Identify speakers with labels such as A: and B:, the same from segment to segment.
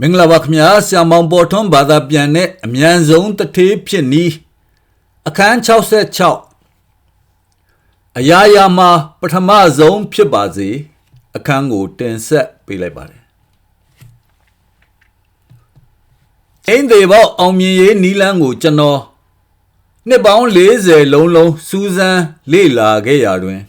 A: မင်္ဂလာပါခင်ဗျာဆရာမောင်ပေါ်ထွန်းဘာသာပြန်တဲ့အမြန်ဆုံးတထေးဖြစ်နီးအခန်း66အရာရာမှာပထမဆုံးဖြစ်ပါစေအခန်းကိုတင်ဆက်ပေးလိုက်ပါတယ်အင်းသေးပေါအောင်မြင်ရေးနီလန်းကိုကျွန်တော်နှစ်ပေါင်း40လုံးလုံးစူးစမ်းလေ့လာခဲ့ရတွင်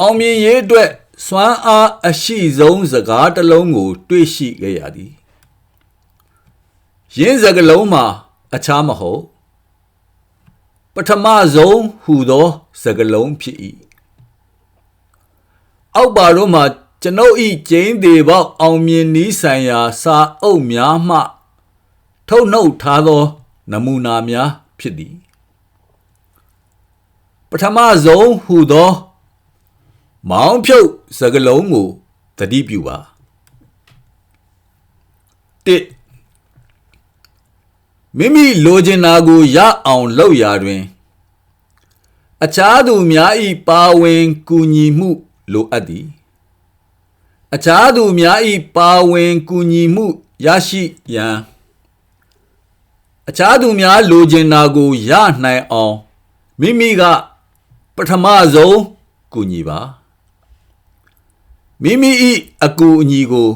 A: အောင်မြင်ရေးအတွက် စွမ်းအားအရှိဆုံးစကားတစ်လုံးကို တွေ့ရှိခဲ့ရသည်ရင်းစကလုံးမှာ အခြားမဟုတ်ပထမဆုံးဟူသောစကလုံးဖြစ်၏အောက်ပါတော့မှာကျွန်ုပ်ဤကျင်းသေးပေါက်အောင်မြင်နီးဆိုင်ရာစာအုပ်များမှ ထုတ်နှုတ်ထားသော နမူနာများဖြစ်သည်ပထမဆုံးဟူသော မောင်းဖြုတ်စကလုံးကိုသတိပြုပါတစ်မိမိလိုချင်တာကိုရအောင်လုပ်ရာတွင် အခြားသူများ၏ပါဝင်ကူညီမှုလိုအပ်သည်အခြားသူများ၏ပါဝင်ကူညီမှုရရှိရန်အခြားသူများလိုချင်တာကိုရနိုင်အောင်မိမိကပထမဆုံးကူညီပါ မိမိ၏အကူအညီကို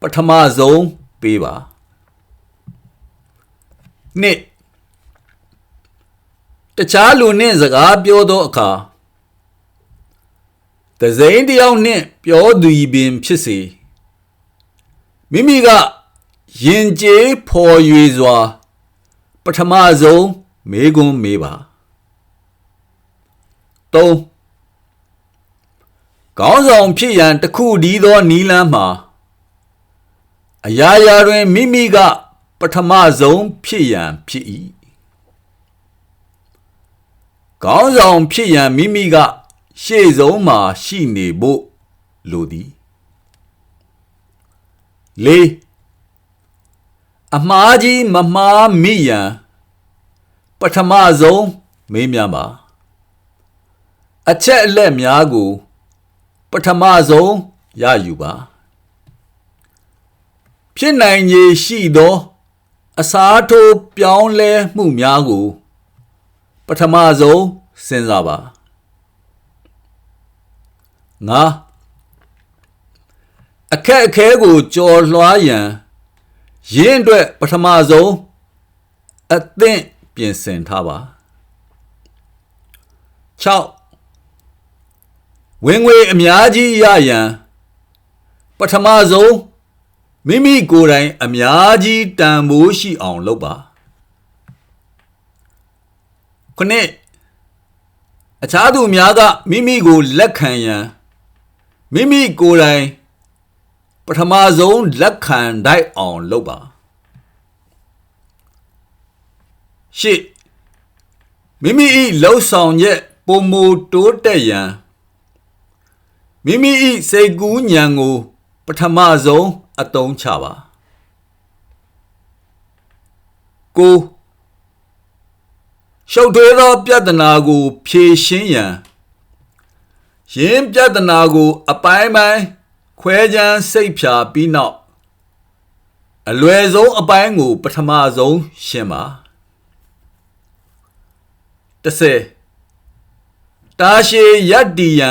A: ပထမဆုံးပေးပါနှစ်တခြားလူနှင့်စကားပြောသောအခါတစိမ့်တစ်ယောက်နှင့်ပြောသူဤပင်ဖြစ်စေမိမိကယင်ကျေးဖော်၍စွာ ပထမဆုံးမေးခွန်းမေးပါ၃ ကောင်းဆောင်ဖြစ်ရန်တခုတည်းသောနီလန်းမှာအရာရာတွင်မိမိက ပထမဆုံးဖြစ်ရန်ဖြစ်၏ကောင်းဆောင်ဖြစ်ရန်မိမိက ရှေ့ဆုံးမှာရှိနေဖို့လိုသည်လေးအမှားကြီးမမှားမိရန်ပထမဆုံးမေးမြန်းပါအချက်အလက်များကို ပထမဆုံးရယူပါဖြစ်နိုင်ခြေရှိသော အစားထိုးပြောင်းလဲမှုများကို ပထမဆုံးစဉ်းစားပါငါအခက်အခဲကိုကြော်လွှားရန်ရင်းအတွက်ပထမဆုံးအသင့်ပြင်ဆင်ထားပါ6 ဝင်ငွေအများကြီးရရန်ပထမဆုံးမိမိကိုယ်တိုင်အများကြီးတန်ဖိုးရှိအောင်လုပ်ပါခုနှစ်အခြားသူများကမိမိကိုလက်ခံရန်မိမိကိုယ်တိုင်ပထမဆုံးလက်ခံတတ်အောင်လုပ်ပါရှစ်မိမိ၏လှုပ်ဆောင်ချက်ပုံမူတိုးတက်ရန် မိမိ၏စိတ်ကူးဉာဏ်ကို ပထမဆုံးအသုံးချပါကိုရှုပ်ထွေးသောပြဿနာကို ဖြေရှင်းရန်ယင်းပြဿနာကို အပိုင်းပိုင်းခွဲခြမ်းစိတ်ဖြာပြီးနောက်အလွယ်ဆုံးအပိုင်းကို ပထမဆုံးရှင်းပါ30တာရှည်ယက်တီယံ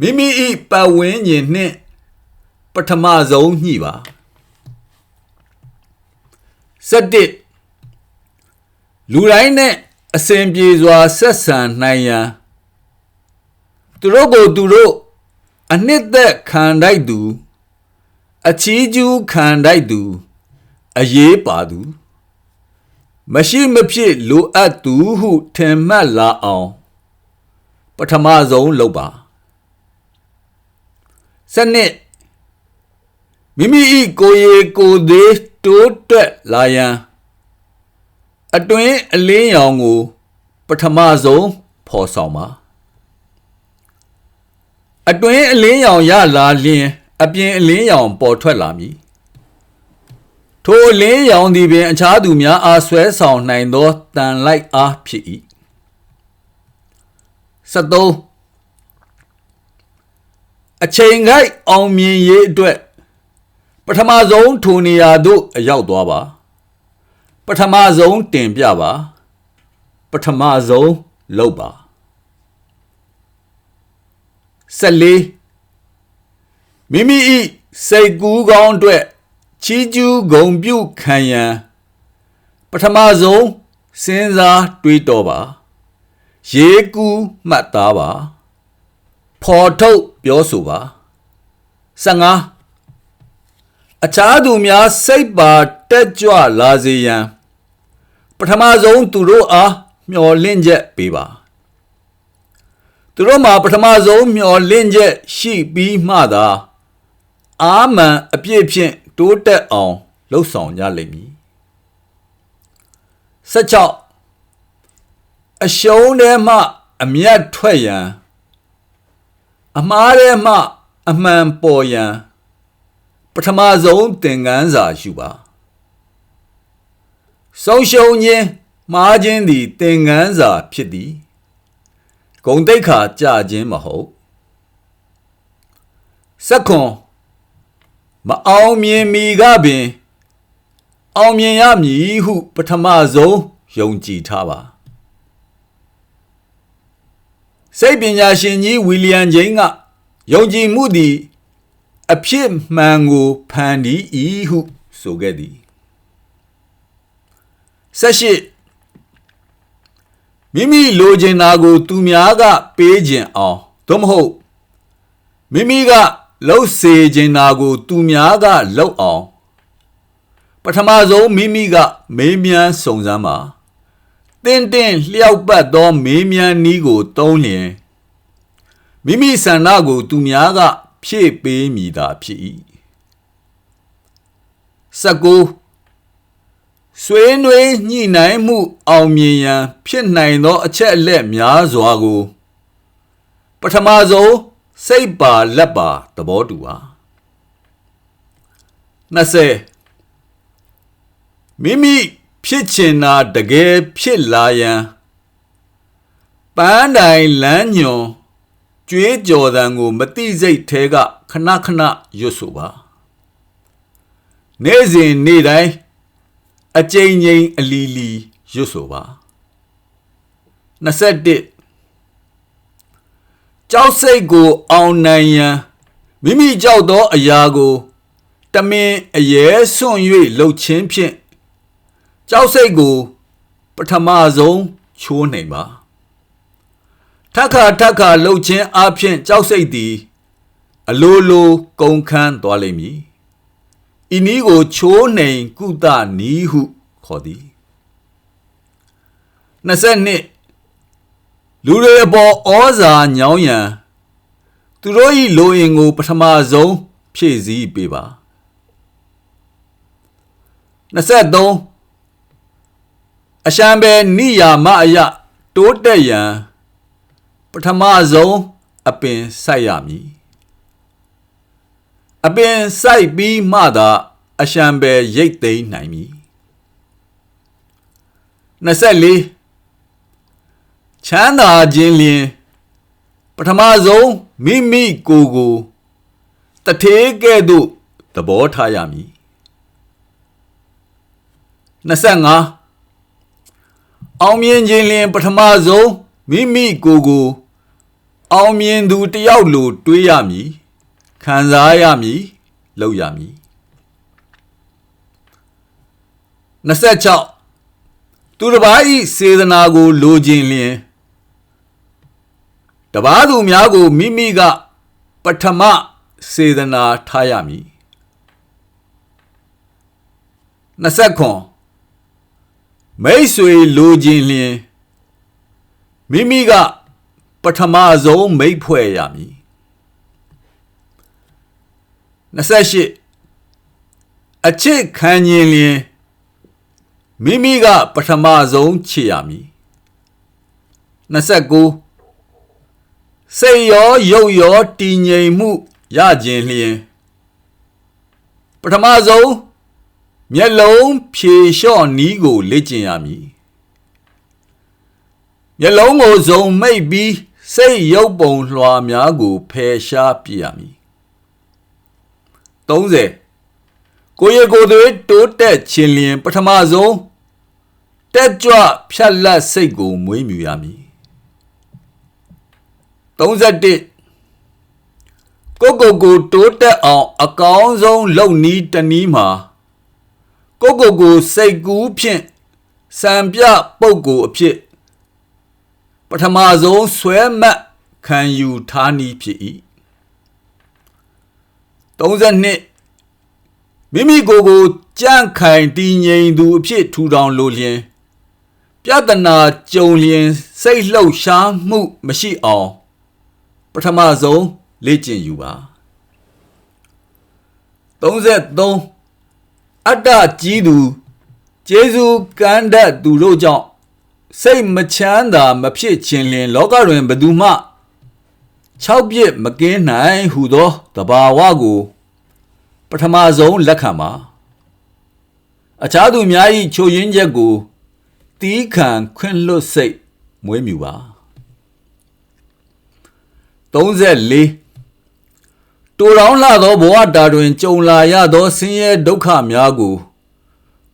A: မိမိ၏ပတ်ဝန်းကျင်နှင့်ပထမဆုံးညှိပါ7လူတိုင်းနဲ့အစဉ်ပြေစွာဆက်ဆံနိုင်ရန်သူတို့ကိုသူတို့အနှစ်သက်ခံတိုက်သူ အချီးကျူးခံတိုက်သူအရေးပါသူ မရှိမဖြစ်လိုအပ်သူဟုထင်မှတ်လာအောင် ပထမဆုံးလုပ်ပါ စနစ်မိမိဤကိုယ်ရေကိုယ်သေးတိုးတက်လာရန်အတွင်းအလင်းရောင်ကို ပထမဆုံးဖော်ဆောင်ပါအတွင်းအလင်းရောင်ရလာလျင်အပြင်အလင်းရောင်ပေါ်ထွက်လာမည်ထိုအလင်းရောင်သည်ပင်အခြားသူများအားဆွဲဆောင်နိုင်သောတန်လိုက်အားဖြစ်၏73 အချိန်ခိုက်အောင်မြင်ရေးအတွက်ပထမဆုံးထိုနေရာသို့အရောက်သွားပါပထမဆုံးတင်ပြပါပထမဆုံးလုပ်ပါ14မိမိဤစိတ်ကူးကောင်းအတွက်ချီးကျူးဂုဏ်ပြုခံရန်ပထမဆုံးစဉ်းစားတွေးတောပါရေးကူးမှတ်သားပါ ဖော်ထုတ်ပြောဆိုပါ15အခြားသူများစိတ်ပါတက်ကြွလာစေရန်ပထမဆုံးသူတို့အားမျှော်လင့်ချက်ပေးပါသူတို့မှာပထမဆုံးမျှော်လင့်ချက်ရှိပြီးမှသာအာမန်အပြည့်ဖြင့်တိုးတက်အောင်လှုပ်ဆောင်ကြလိမ့်မည်16အရှုံးထဲမှအမျက်ထွက်ရန် အမှားထဲမှအမှန်ပေါ်ရန်ပထမဆုံးသင်ခန်းစာယူပါဆုံးရှုံးခြင်းမှားခြင်းသည်သင်ခန်းစာဖြစ်သည်ဂုံတိတ်ခါကြခြင်းမဟုတ်စက္ကွန်မအောင်မြင်မီကပင် အောင်မြင်ရမည်ဟု ပထမဆုံးယုံကြည်ထားပါ စိတ်ပညာရှင်ကြီးဝီလီယံဂျိန်းကယုံကြည်မှုသည်အဖြစ်မှန်ကိုဖန်တီး၏ဟုဆိုခဲ့သည်ဆက်ရှိမိမိလိုချင်တာကို သူများက ပေးခြင်းအောင်သို့မဟုတ်မိမိကလှုပ်စေခြင်းတာကို သူများကလှုပ်အောင်ပထမဆုံးမိမိက မေးမြန်းစုံစမ်းပါ တင်းတင်းလျှောက်ပတ်သော မေးမြန်းနည်းကိုသုံးလျင်မိမိဆန္ဒကို သူများက ဖြည့်ပေးမိတာဖြစ်၏19ဆွေးနွေးညှိနှိုင်းမှု အောင်မြင်ရန် ဖြစ်နိုင်သော အချက်အလက်များစွာကို ပထမဆုံးစိတ်ပါလက်ပါသဘောတူပါ20မိမိ ဖြစ်ချင်တာတကယ်ဖြစ်လာရန်ပန်းတိုင်လမ်းညွန်ကြွေးကြော်တန်ကိုမတိစိတ်သေးကခဏခဏရွတ်ဆိုပါနေ့စဉ်နေ့တိုင်းအကြိမ်ကြိမ်အလီလီရွတ်ဆိုပါ21ကြောက်စိတ်ကိုအောင်နိုင်ရန်မိမိကြောက်သောအရာကိုတမင်အယဲဆွန့်၍လှုပ်ခြင်းဖြင့် ကြောက်စိတ်ကို ပထမဆုံးချိုးနိုင်ပါထက်ခါထက်ခါလှုပ်ခြင်းအပြင်ကြောက်စိတ်သည် အလိုလိုကုန်ခန်းသွားလိမ့်မည်ဤနည်းကိုချိုးနှိမ်ကုသနီးဟုခေါ်သည်22လူတွေအပေါ်ဩဇာညောင်းရန်သူတို့၏လိုအင်ကို ပထမဆုံးဖြည့်ဆည်းပေးပါ23 အရှံပဲနိယာမအယတိုးတက်ရန်ပထမဆုံးအပင်စိုက်ရမည်အပင်စိုက်ပြီးမှသာအရှံပဲရိတ်သိမ်းနိုင်မည်24ချမ်းသာခြင်းလျင်ပထမဆုံးမိမိကိုယ်ကိုတထေးကဲ့သို့သဘောထားရမည်25 အောင်မြင်ခြင်းလျင်ပထမဆုံးမိမိကိုယ်ကို အောင်မြင်သူတယောက်လိုတွေးရမည်ခံစားရမည်လုပ်ရမည်26သူတစ်ပါးဤစေတနာကို လိုချင်လျင်တပားသူများကိုမိမိက ပထမစေတနာထားရမည်20ခွန် မိတ်ဆွေလိုချင်လျင်မိမိကပထမဆုံးမိတ်ဖွဲ့ရမည်28အချစ်ခံရင်လျင်မိမိကပထမဆုံးချေရမည်29စိတ်ရောရုပ်ရောတည်ငြိမ်မှုရခြင်းလျင်ပထမဆုံး မျက်လုံးဖြေလျှော့နီးကိုလေ့ကျင့်ရမည်မျက်လုံးကိုစုံမိတ်ပြီးစိတ်ရုပ်ပုံလွှာများကိုဖယ်ရှားပြရမည်30ကိုယ့်ရဲ့ကိုယ်သွေးတိုးတက်ခြင်းလျင် ပထမဆုံးတက်ကြွဖြတ်လက်စိတ်ကိုမွေးမြူရမည်31ကိုကိုကိုတိုးတက်အောင် အကောင်းဆုံးလုပ်နည်းတနည်းမှာ ကိုကိုကိုစိတ်ကူးဖြင့်စံပြပုံကိုအဖြစ်ပထမဆုံးဆွဲမှတ်ခံယူထားနည်းဖြစ်၏32မိမိကိုယ်ကိုကြန့်ခိုင်တည်ငြိမ်သူအဖြစ်ထူထောင်လိုလျင်ပြဿနာကြုံလျင်စိတ်လှုပ်ရှားမှုမရှိအောင်ပထမဆုံးလေ့ကျင့်ယူပါ33 အတ္တကြီးသူကျေးဇူးကမ်းတတ်သူတို့ကြောင့်စိတ်မချမ်းသာမဖြစ်ခြင်းလင် လောကတွင်ဘယ်သူမှ6ပြစ်မကင်းနိုင်ဟုသောတဘာဝကိုပထမဆုံးလက်ခံပါအခြားသူများ၏ချိုရင်းချက်ကိုတီးခံခွင့်လွတ်စိတ်မွေးမြူပါ34 တိုတောင်းလာသောဘဝတာတွင်ကြုံလာရသောဆင်းရဲဒုက္ခများကို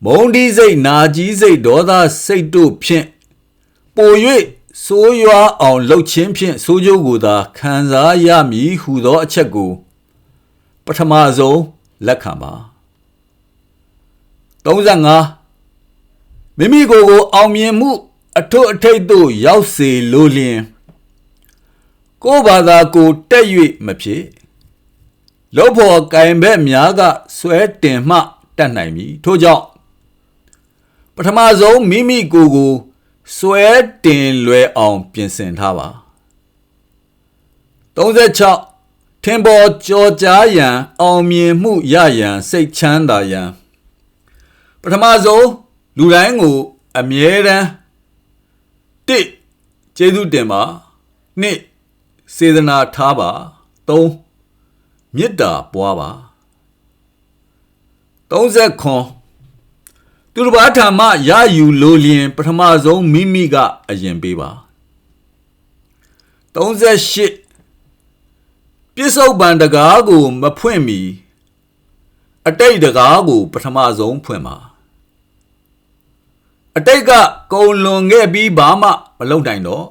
A: မုံဒီစိတ်နာကြီးစိတ်ဒေါသစိတ်တို့ဖြင့်ပို၍ဆိုးရွားအောင်လှုပ်ခြင်းဖြင့်ဆိုးကျိုးကိုသာခံစားရမည်ဟုသောအချက်ကိုပထမဆုံးလက်ခံပါ35မိမိကိုယ်ကိုအောင်မြင်မှု အထွတ်အထိပ်သို့ရောက်စေလိုလျင်ကိုယ်ဘာသာကိုတက်၍မဖြစ် လောဘော်ကင်ဘက်များကဆွဲတင်မှတတ်နိုင်မည်ထို့ကြောင့်ပထမဆုံးမိမိကိုယ်ကိုဆွဲတင်လွယ်အောင်ပြင်ဆင်ထားပါ36ထင်ပေါ်ကြော်ကြားရန်အောင်မြင်မှုရရန်စိတ်ချမ်းသာရန်ပထမဆုံးလူတိုင်းကိုအမြဲတမ်းတစ်ကျေးဇူးတင်ပါနှစ်စေတနာထားပါ၃ မေတ္တာပွားပါ30ခွန်သူတစ်ပါးထံမှရယူလိုလျင် ပထမဆုံးမိမိက အရင်ပေးပါ38ပြစ္ဆုတ်ပံတကားကိုမဖွင့်မီအတိတ်တကားကို ပထမဆုံးဖွင့်ပါအတိတ်ကကုံလွန်ခဲ့ပြီးဘာမှမလုပ်နိုင်တော့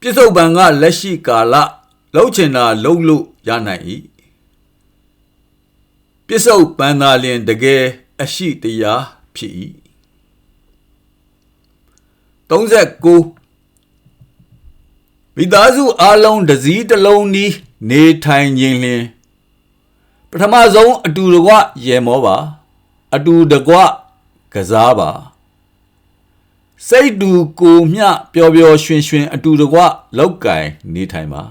A: ပြစ္ဆုတ်ပံကလက်ရှိကာလ လှုပ်ချင်တာလှုပ်လို့ရနိုင်၏ပြစ္ဆုတ်ပံသာလျင်တကယ်အရှိတရားဖြစ်၏39မိသားစုအလုံးတစည်းတစ်လုံးဤနေထိုင်ခြင်းလျင်ပထမဆုံးအတူတကွရေမောပါ အတူတကွကစားပါစိတ်တူကိုမျှပျော်ပျော်ရွှင်ရွှင်အတူတကွလောက်ကင်နေထိုင်ပါ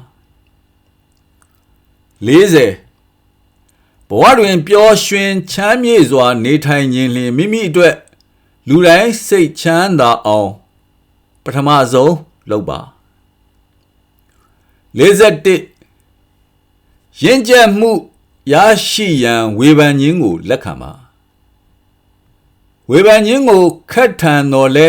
A: 40ဘဝတွင်ပျော်ရွှင်ချမ်းမြေ့စွာ နေထိုင်ခြင်းလျင်မိမိအတွက်လူတိုင်းစိတ်ချမ်းသာအောင်ပထမဆုံးလုပ်ပါ41ရင့်ကျက်မှုရရှိရန်ဝေဖန်ခြင်းကိုလက်ခံပါဝေဖန်ခြင်းကိုခက်ထန်တော်လဲ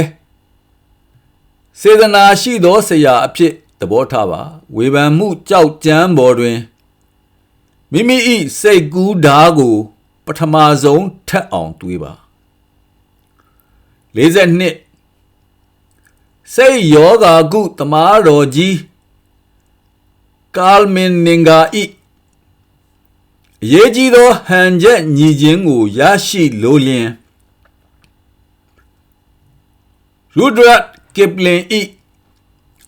A: စေတနာရှိသောဆရာအဖြစ်သဘောထားပါဝေဖန်မှုကြောက်ကြမ်းပေါ်တွင် မိမိ၏စိတ်ကူးဓာကို ပထမဆုံးထက်အောင်တွေးပါ42စိတ်ယောဂါကုတမားတော်ကြီးကာလမင်နင်္ဂါဤအရေးကြီးသောဟန်ချက်ညီခြင်းကိုရရှိလိုလျင်ရူဒရတ်ကစ်ပလင်ဤ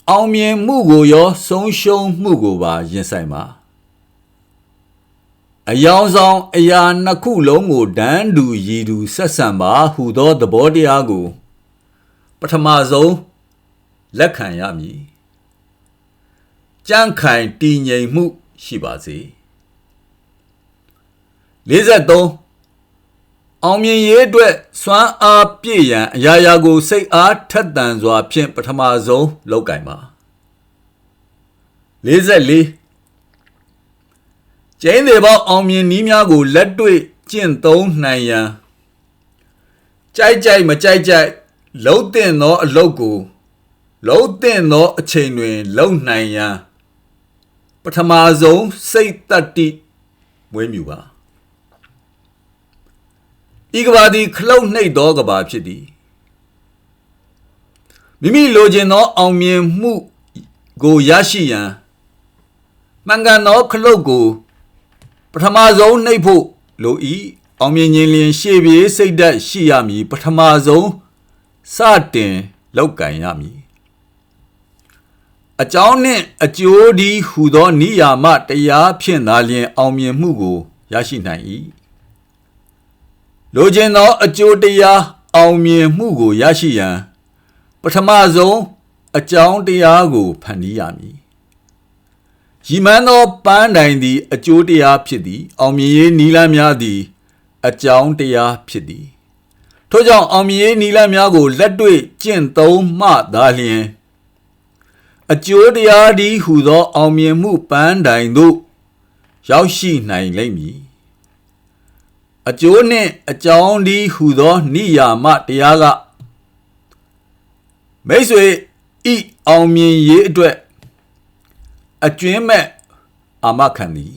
A: အောင်မြင်မှုကိုရော ဆုံးရှုံးမှုကိုပါရင်ဆိုင်ပါ အယောင်ဆောင်အရာနှစ်ခုလုံးကိုဒန်းတူရည်တူဆက်ဆံပါဟူသောသဘောတရားကို ပထမဆုံးလက်ခံရမည်ကြန့်ခိုင်တည်ငြိမ်မှုရှိပါစေ53အောင်မြင်ရေးအတွက်စွမ်းအားပြည့်ရန်အရာရာကိုစိတ်အားထက်သန်စွာဖြင့်ပထမဆုံးလုပ်ကင်ပါ44 ကျင်းသေးပေါင်းအောင်မြင်နည်းများကိုလက်တွေ့ကျင့်သုံးနိုင်ရန်ကြိုက်ကြိုက်မကြိုက်ကြိုက်လုံးတင်သောအလုပ်ကိုလုံးတင်သောအချိန်တွင်လုံနိုင်ရန်ပထမဆုံးစိတ်တတ္တိမွေးမြူပါဤကဘာသည်ခလုတ်နှိပ်သောကဘာဖြစ်သည်မိမိလိုချင်သောအောင်မြင်မှုကိုရရှိရန်မှန်ကန်သောခလုတ်ကို ပထမဆုံးနှိပ်ဖို့လို၏အောင်မြင်ခြင်းလျင်ရှေ့ပြေးစိတ်ဓာတ်ရှိရမည်ပထမဆုံးစတင်လောက်ကင်ရမည်အကြောင်းနှင့်အကျိုးဒီဟူသောနိယာမတရားဖြင့်သာလျှင် အောင်မြင်မှုကိုရရှိနိုင်၏လိုချင်သောအကျိုးတရားအောင်မြင်မှုကိုရရှိရန် ပထမဆုံးအကြောင်းတရားကိုဖန်တီးရမည် ရည်မှန်းသောပန်းတိုင်သည် အကျိုးတရားဖြစ်သည် အောင်မြင်ရေးနီလန်းများသည် အကြောင်းတရားဖြစ်သည်ထို့ကြောင့်အောင်မြင်ရေးနီလန်းများကိုလက်တွေ့ကျင့်သုံးမှသာလျှင်အကျိုးတရားဒီဟူသော အောင်မြင်မှုပန်းတိုင်သို့ရောက်ရှိနိုင်လိမ့်မည်အကျိုးနှင့်အကြောင်းဒီဟူသောနိယာမတရားကမိတ်ဆွေဤအောင်မြင်ရေးအတွက် အကျွင်းမဲ့အာမခံသည်